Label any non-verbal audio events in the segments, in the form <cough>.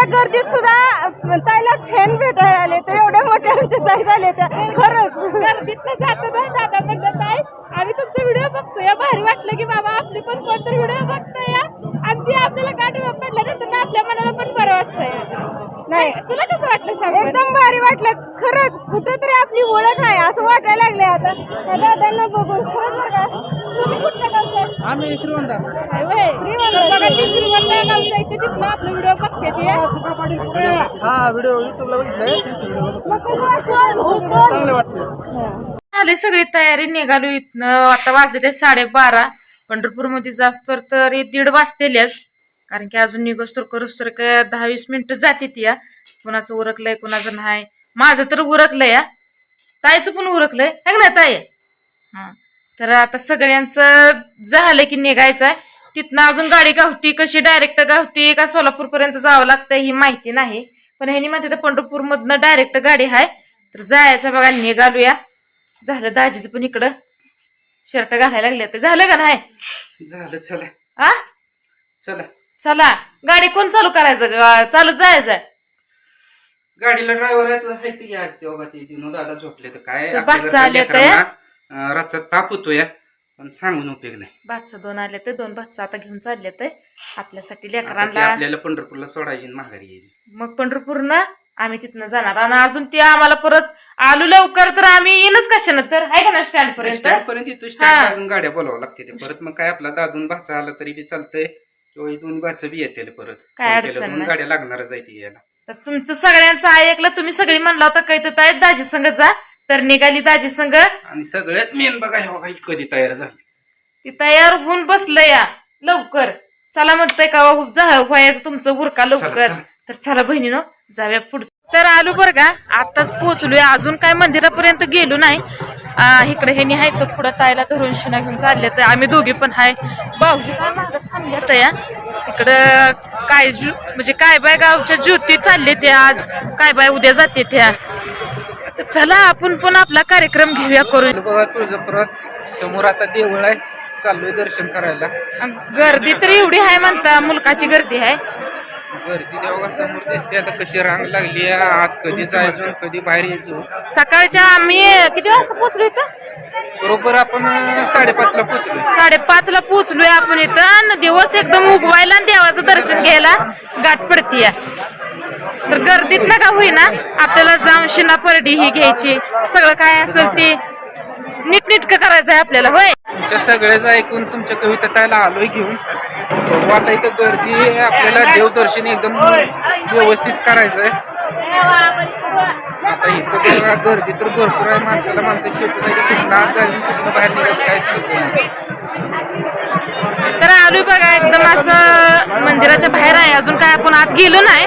एवढ्या गर्दीत सुद्धा ताईला फॅन भेटायला आले तर एवढ्या मोठ्या आमच्या ताई झाले त्या खरंच. गर्दीत जात दादा म्हणतात ताई. तुमचा व्हिडिओ बघतोय? भारी वाटलं की बाबा आपली पण कोणतरी व्हिडिओ बघतोय आणि ती आपल्याला गाठ पडल्यानंतर ना आपल्या मनाला पण बरं वाटतंय. नाही. तुला कसं वाटलं एकदम भारी वाटलं. खरंच कुठं तरी आपली ओळख आहे असं वाटायला लागले आता. त्या दादांना बघून. खरंच बरं का तुम्ही कुठल्या गावचे? आम्ही तिथनं आपला व्हिडिओ बघते ती हा व्हिडिओ युट्यूबला बघितलाय. मग कसं वाटलं? चांगले वाटते झाले सगळी तयारी निघालो इथनं. आता वाजले ते साडेबारा. पंढरपूरमध्ये जास्त तर तरी दीड वाजतेल्याच कारण की अजून निघोस तर करूस तर काय दहा वीस मिनिटं जाते ती या. कुणाचं उरकलंय कुणाचं नाही. माझं तर उरकलंय या ताईचं पण उरकलंय. हे ना ताई? हां. तर आता सगळ्यांचं झालं की निघायचं आहे. तिथनं अजून गाडी गावती कशी डायरेक्ट गावती का सोलापूरपर्यंत जावं लागतं ही माहिती नाही. पण ह्यानी म्हणते तर पंढरपूरमधनं डायरेक्ट गाडी आहे तर जायचं बघा निघालूया. झालं दाजीचं पण इकडं. शर्ट घालायला लागले तर झालं का नाही? झालं चला. आ? चला. चला. गाडी कोण चालू करायचं चालत जायचं गाडीला ड्रायव्हर ते आज ते ते दिनू दादा झोपले तर काय रातचा ताप होतो या पण सांगून उपयोग नाही. बादशा दोन आले तर दोन बादशा आता घेऊन चालले तर आपल्यासाठी ते लेकरांना आपल्याला पंढरपूरला सोडायची माघारी यायची. मग पंढरपूरनं आम्ही तिथनं जाणार. आणि अजून ते आम्हाला परत आलो लवकर तर आम्ही येईनच कशानं तर? आहे का ना स्टँड पर्यंत? स्टँड पर्यंत येतो हा. स्टँड अजून गाड्या बोलावं लागते ते परत मग काय आपला दादून भाचा आला तरी बी चालतंय. किंवा दोन भाचं बी येते परत. काय त्याला अडचण दोन नाही. गाड्या लागणारच आहे ती यायला तर तुमचं सगळ्यांचं ऐकलं तुम्ही सगळी म्हणला होता काही तर ताई दाजी संग जा. तर निघाली दाजी संग. आणि सगळ्यात मेन बघा हे बघा ही कधी तयार झाली. ती तयार होऊन बसलं या. लवकर. चला म्हणतंय का हो, जा व्हायचं तुमचं उरका लवकर. चला. तर चला बहिणीनो जाऊया पुढे तर आलो बरं का आताच पोहोचलोय अजून काय मंदिरापर्यंत गेलो नाही. इकडे हे आहेत तर पुढं ताईला धरून शिना घेऊन चालले तर आम्ही दोघे पण आहे भाऊजी काय मागं थांबल्यात या? इकडं काय जु म्हणजे काय बाय गावच्या ज्योती चालले त्या आज. काय बाय उद्या जाते त्या. तर चला आपण पण आपला कार्यक्रम घेऊया करून. बघा तुळजापुरात. समोर आता देऊळ आहे. चाललोय दर्शन करायला. गर्दी तर एवढी आहे म्हणता मुलकाची गर्दी आहे गर्दी समोर दिसते. आता कशी रांग लागली आहे? कधी जायचो कधी बाहेर यायचो? सकाळच्या आम्ही किती वाजता पोहोचलो इथं? बरोबर आपण अं, साडेपाचला पोचलो साडेपाच ला पोहोचलोय आपण इथं आणि दिवस एकदम उगवायला आणि देवाचं दर्शन घ्यायला गाठ पडतीय. तर गर्दीत नका होईना आपल्याला जाऊन शिना परडी ही घ्यायची. सगळं काय असेल ते नीटनीटकं करायचं आहे आपल्याला होय? तुमच्या सगळ्याच ऐकून तुमच्या कविता त्याला आलोय घेऊन. बघू आता इथं गर्दी आपल्याला देवदर्शन एकदम व्यवस्थित करायचं आहे आता इथं बघा गर्दी तर भरपूर आहे माणसाला माणसं खेळून आहे जाईल कुठं बाहेर निघायचं काय तर आलोय बघा एकदम असं मंदिराच्या बाहेर आहे. अजून काय आपण आत गेलो नाही.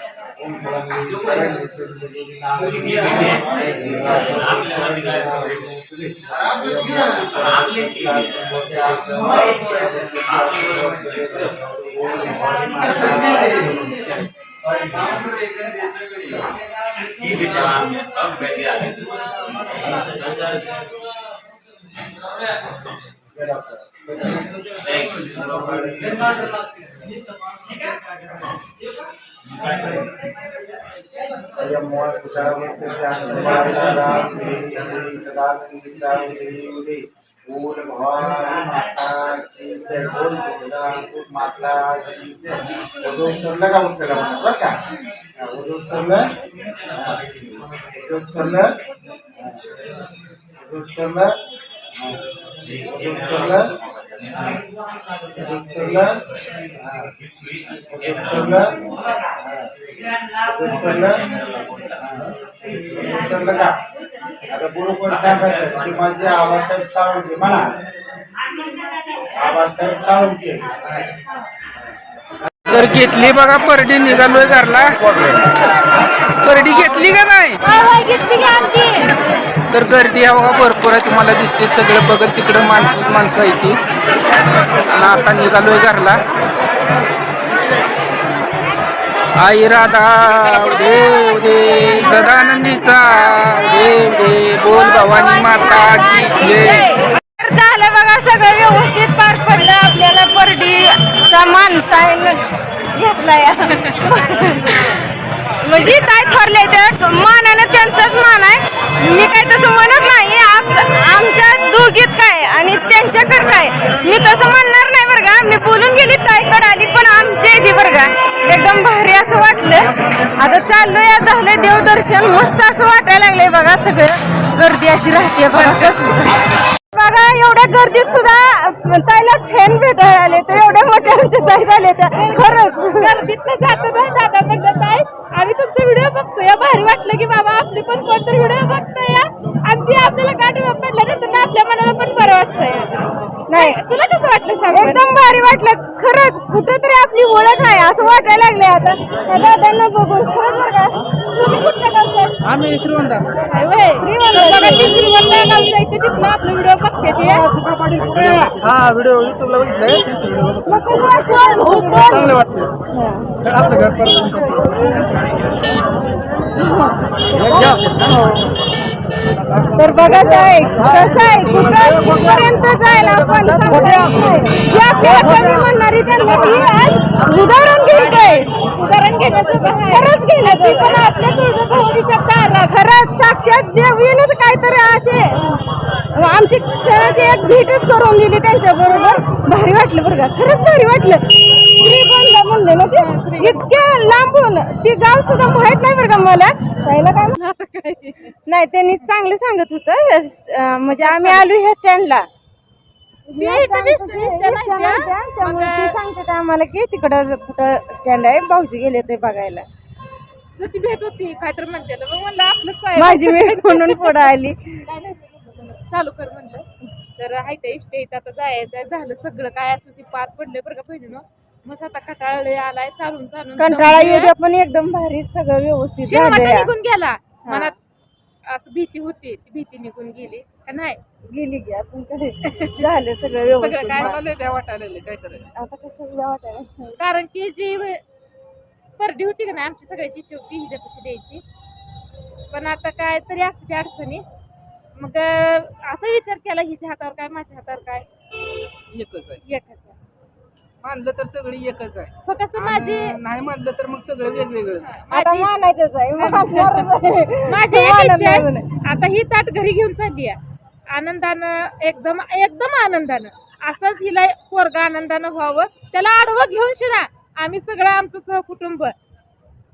you. जय बोल दुर्गापूर माता की जय ओम बोल भवानी माता की जय बोल दुर्गापूर माता की जय उदो उतरलं का उतरलं म्हणा बरं का हा, उदो उतरलं हा. उदो उतरलं हा. उदो आता बरोबर सांगायचं की माझे आबासाहेब म्हणा आबासाहेब तर घेतली बघा परडी निघालोय घरला. परडी घेतली का नाही? तर गर्दी आहे बघा भरपूर आहे तुम्हाला दिसते सगळं बघत तिकडं माणसं माणसं आहे ती. आणि आता निघालोय घरला. आई राधा देव दे सदानंदीचा. देव दे बोल भवानी माता की जय. झालं बघा सगळं व्यवस्थित पार पडलं. आपल्याला परडीचा माणसा म्हणजे काय ठरलंय तर मानानं त्यांचाच मान आहे. मी काय तसं म्हणत नाही. आमच्या दोघीत काय आणि त्यांच्याकडे काय मी तसं म्हणणार नाही बरं का. मी बोलून गेली ताईकडे आली पण आमच्या इथे बरं का. एकदम भारी असं वाटलं. आता चाललोय झालं देवदर्शन. मस्त असं वाटायला लागलंय बघा सगळं. गर्दी अशी राहते बघा बघा एवढ्या गर्दीत सुद्धा ताईला फॅन भेटायला आले तर एवढ्या मोठ्या आमच्या ताई झाले त्या खरंच. गर्दीत जात ताई. भारी वाटलं की बाबा आपली पण कोणतरी व्हिडिओ बघतोय आणि ती आपल्याला गाठ पडल्यानंतर ना आपल्या मनाला पण बरं वाटतंय. नाही. तुला कसं वाटलं सांग एकदम भारी वाटलं. खरंच कुठेतरी आपली ओळख आहे असं वाटायला लागले आता. दादांना बघून. खरंच का तुम्ही? आम्ही श्रीवंत. तिथनं व्हिडिओ बघते. हा? व्हिडिओ युट्यूबला बघितलाय? चांगलं वाटतं आपलं घर परत तर बघा काय कसं आहे कुठं कुठपर्यंत जायला आपण या कमी म्हणणारी त्यांनी ही आज उदाहरण घ्यायचंय उदाहरण घेण्याचं खरंच घेण्याचं पण आपल्या तुळजाभवानीच्या दारा खरंच साक्षात देवीनच काहीतरी असे आमची क्षणाची एक भेटच करून दिली त्यांच्या बरोबर भारी वाटलं बरं का. खरंच भारी वाटलं. श्रीगोंदा म्हणले ना ते? इतक्या लांबून ते गाव सुद्धा माहीत नाही बरं का मला. त्याला काय म्हणा- नाही त्यांनी चांगलं सांगत होतं. म्हणजे आम्ही आलो ह्या स्टँडला सांगतात आम्हाला की तिकडं कुठं स्टँड आहे. भाऊजी गेले ते बघायला. ती भेट होती काय तर म्हणते. मग म्हणलं आपलं माझी वेळ म्हणून पुढे आली. चालू कर म्हणलं. तर त्या इष्ट आता जायचं झालं सगळं. काय असं ते पार पडले बरं का पहिले मग आता कंटाळले आलाय चालून चालून. कंटाळा येऊ द्या पण एकदम भारी सगळं व्यवस्थित झालंय. निघून गेला. मनात असं भीती होती ती भीती निघून गेली. का नाही? गेली की आपण काय झालं सगळं सगळं व्यवस्थित काय मला लय द्या वाटायला लागले, काय करायचं? आता कसं वाटायला कारण की जी वे- परडी होती का नाही आमची सगळ्याची इच्छा होती हिच्यापाशी द्यायची. पण आता काय तरी असते त्या अडचणी. मग अं, असा विचार केला हिच्या हातावर काय माझ्या हातावर काय? एकच आहे. एकच आहे. मानलं तर सगळी एकच आहे. फक्त माझी आणि नाही मानलं तर मग सगळं वेगवेगळं. आता माझी मानायचंच आहे. मानणारच आहे. माझी एक मानत इच्छा नाही आहे, म्हणे. आता ही ताट घरी घेऊन चालली आहे. आनंदानं एकदम एकदम आनंदानं. असंच हिला पोरगा आनंदानं व्हावं. त्याला आडवं घेऊन शिना आम्ही सगळं आमचं सहकुटुंब.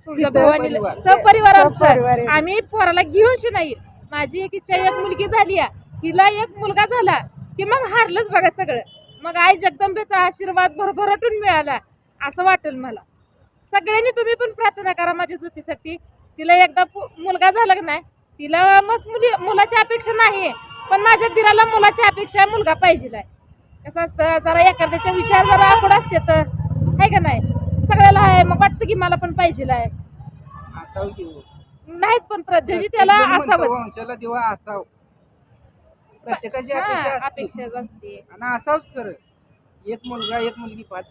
सहपरिवार. सहपरिवार सहपरिवार आमचं आहे. आम्ही पोराला घेऊन शिनाई माझी एक इच्छा एक मुलगी झाली आहे. हिला एक मुलगा झाला की मग हारलंच बघा सगळं. मग आई जगदंबेचा आशीर्वाद भरभराटून मिळाला असं वाटेल मला. सगळ्यांनी तुम्ही पण प्रार्थना करा माझ्या ज्योतीसाठी तिला एकदा मुलगा झाला की नाही तिला मस्त मुली मुलाची अपेक्षा नाही पण माझ्या दिराला मुलाची अपेक्षा आहे, मुलगा पाहिजे कसं असतं जरा एखाद्याचे विचार जरा आखड असते तर आहे का नाही? सगळ्याला आहे मग वाटतं की मला पण पाहिजे हो. नाहीच पण त्याला असावं दिवा असावं. प्रत्येकाची अपेक्षा असते. अपेक्षाच असते. आणि एक मुलगा एक मुलगी पाच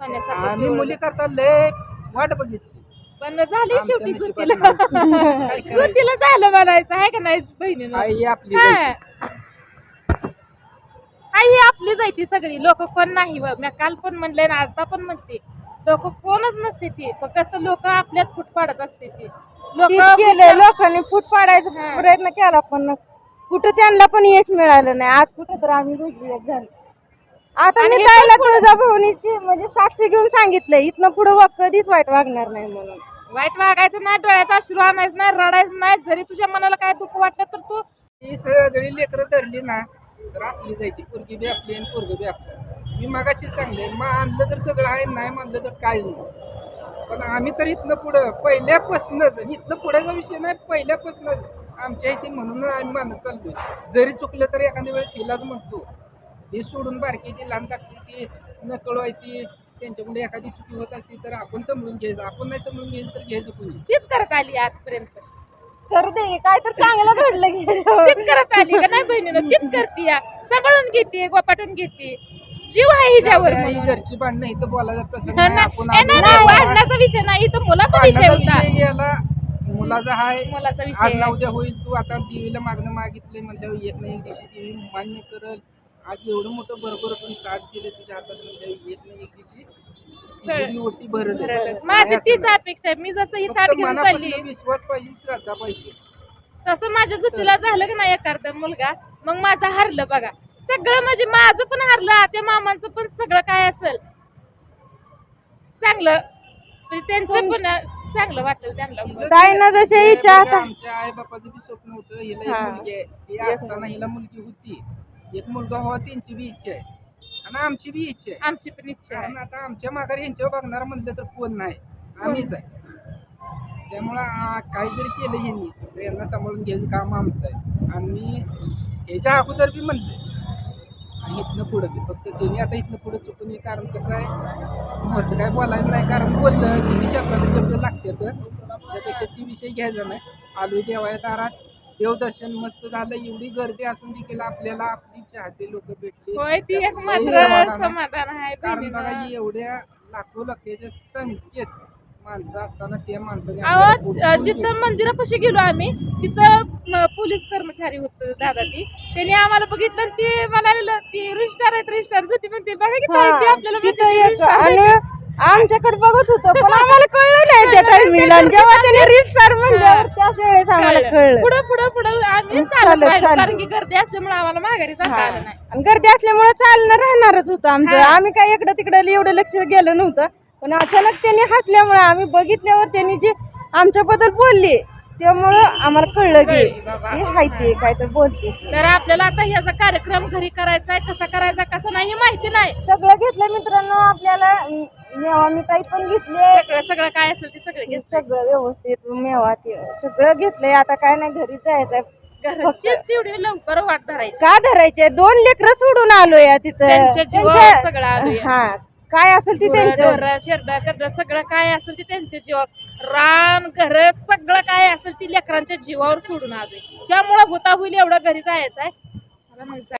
आम्ही पिवळं. मुली करता लय वाट बघितली. पण झाली आमच्या शेवटी नशिबात जुतीला नव्हतं. <laughs> काय करायचं? जुतीला झालं म्हणायचं आहे का नाही बहिणीनं? आई आपली हा. आई ही आपलीच आहे ती सगळी. लोक कोण नाही व मी काल पण म्हणले ना आता पण म्हणते. लोक कोणच नसते ती. फक्त लोक आपल्यात फूट पाडत असते ती. लोक केलं लोकांनी फूट पाडायचा हा. प्रयत्न केला पण कुठं त्यांना पण यश मिळालं नाही. आज कुठं तर आम्ही एक झालो. आता आणि मी हे ताईला पण तुळजा भाऊनीची म्हणजे साक्षी घेऊन सांगितलंय इथनं पुढे वा कधीच वाईट वागणार नाही म्हणून. वाईट वागायचं नाही डोळ्यात अश्रू आणायचं नाही रडायचं नाही. जरी तुझ्या मनाला काय दुःख वाटलं तर तू ती सगळी लेकरं धरली ना तर आपली जायची पोरगी बी आपली आणि पोरग बी आपलं. मी मगाशी सांगले मग आणलं तर सगळं आहे नाही म्हणलं तर काहीच नाही. पण आम्ही तर इथनं पुढं पहिल्यापासूनच इथनं पुढेचा विषय नाही पहिल्यापासूनच. आमच्या इथे म्हणून आम्ही मानत चाललोय. जरी चुकलं तर एखाद्या वेळेस हिलाच म्हणतो. ही सोडून बारकी ती लहान टाकली ती नकळ आहे ती. त्यांच्याकडे एखादी चुकी होत असती तर आपण समजून घ्यायचं. आपण नाही समजून घ्यायचं तर घ्यायचं कुणी? तीच करत आली आजपर्यंत. तर दे काय तर चांगलं घडलं गेलं तीच करत आली का नाही बहिणीनं? तीच करते या. सांभाळून घेते गोपाटून घेते. जीव आहे हिच्यावर म्हणून. घरची भांडणं इथं प्रसंग नाही आपण नाही, भांडणाचा विषय नाही तो मुलाचा विषय भांडणाचा होता. विषय गेला मुलाचा हाय. मुलाचा आज विषय ना उद्या होईल तू. आता देवीला मागणं मागितलंय म्हणल्यावर एक नाही. एक दिवशी देवी मान्य करल. आज एवढं मोठं बरोबर पण ताट केलं तुझ्या हातात म्हणल्यावर एक नाही एक दिवशी. तिजोरी ओटी भरल माझी तीच अपेक्षा आहे. मी जसं ही ताट घेऊन चालली. विश्वास पाहिजे श्रद्धा पाहिजे. तसं माझ्या जुतीला झालं की नाही एखादा मुलगा? मग माझं हारलं बघा. सगळं म्हणजे माझं पण हारलं त्या मामांचं पण सगळं काय असेल? चांगलं. म्हणजे त्यांचं पण चांगलं वाटेल त्यांना. जशी इच्छा आता- आमच्या आई बापाचं बी स्वप्न होतं हिला एक हा. मुलगी आहे. ती असताना हिला मुलगी होती. एक मुलगा व्हावा त्यांची बी इच्छा आहे. आणि आमची बी इच्छा आहे. आमची पण इच्छा आहे. कारण आता आमच्या माघारी यांच्यावर बघणार म्हणलं तर कोण नाही. आम्हीच आहे. त्यामुळं आ, काही जरी केलं ह्यांनी तर यांना सांभाळून घ्यायचं काम आमचं आहे. आणि ह्याच्या अगोदर बी म्हणले आणि इथनं पुढं फक्त त्यांनी आता इथनं पुढं चुकून हे कारण कसं आहे? मोरचं काय बोलायचं नाही कारण बोललं की शब्दाला शब्द लागतात त्यापेक्षा ती विषय घ्यायचा नाही. आलोय देवाया दारात. देवदर्शन मस्त झालं एवढी गर्दी असून देखील आपल्याला आपली चाहते लोक भेटली. होय ती एक मात्र समाधान आहे. कारण बघा. ही एवढ्या लाखो लक्षाचे संकेत माणसं असताना जिथं. मंदिरापाशी गेलो आम्ही तिथं पोलीस कर्मचारी होते दादा ती त्यांनी आम्हाला बघितलं ते म्हणाले ती रजिस्टर आहेत रजिस्टर होती म्हणते बघा की आपल्याला. आमच्याकडे बघत होतं पण आम्हाला कळलं नाही त्या टायमिंगला जेव्हा त्याने रिस्टार म्हणल्यावर त्याच वेळेस आम्हाला कळलं पुढं पुढं पुढं आम्ही चालत. कारण की गर्दी असल्यामुळे आम्हाला माघारी जाता. आलं नाही आणि गर्दी असल्यामुळे चालणं राहणारच होतं आमचं. आम्ही काय इकडं तिकडं एवढं लक्ष गेलं नव्हतं पण अचानक त्यांनी हसल्यामुळे आम्ही बघितल्यावर त्यांनी जे आमच्याबद्दल बोलले त्यामुळं आम्हाला कळलं की बाबा. हे हाय ते काय तर बोलते तर आपल्याला आता ह्याचा कार्यक्रम घरी करायचा आहे कसा करायचा कसा नाही हे माहिती नाही. सगळं घेतलं मित्रांनो आपल्याला मेवा मिठाई पण घेतली सगळं सगळं काय असेल ते सगळं सगळं व्यवस्थित मेवा ते सगळं घेतलंय. आता काय नाही घरी जायचंय. घरचीच तेवढी लवकर वाट धरायची. का धरायचे दोन लेकरं सोडून आलोय तिथं. त्यांच्या जीवावर त्यांच्या- सगळं आलोय. हा काय असेल ती त्यांचं? शेरड करड सगळं काय असेल ते त्यांच्या जीवावर. रान घर सगळं काय असेल ती लेकरांच्या जीवावर सोडून आलोय. त्यामुळं होता होईल एवढं घरी जायचं आहे.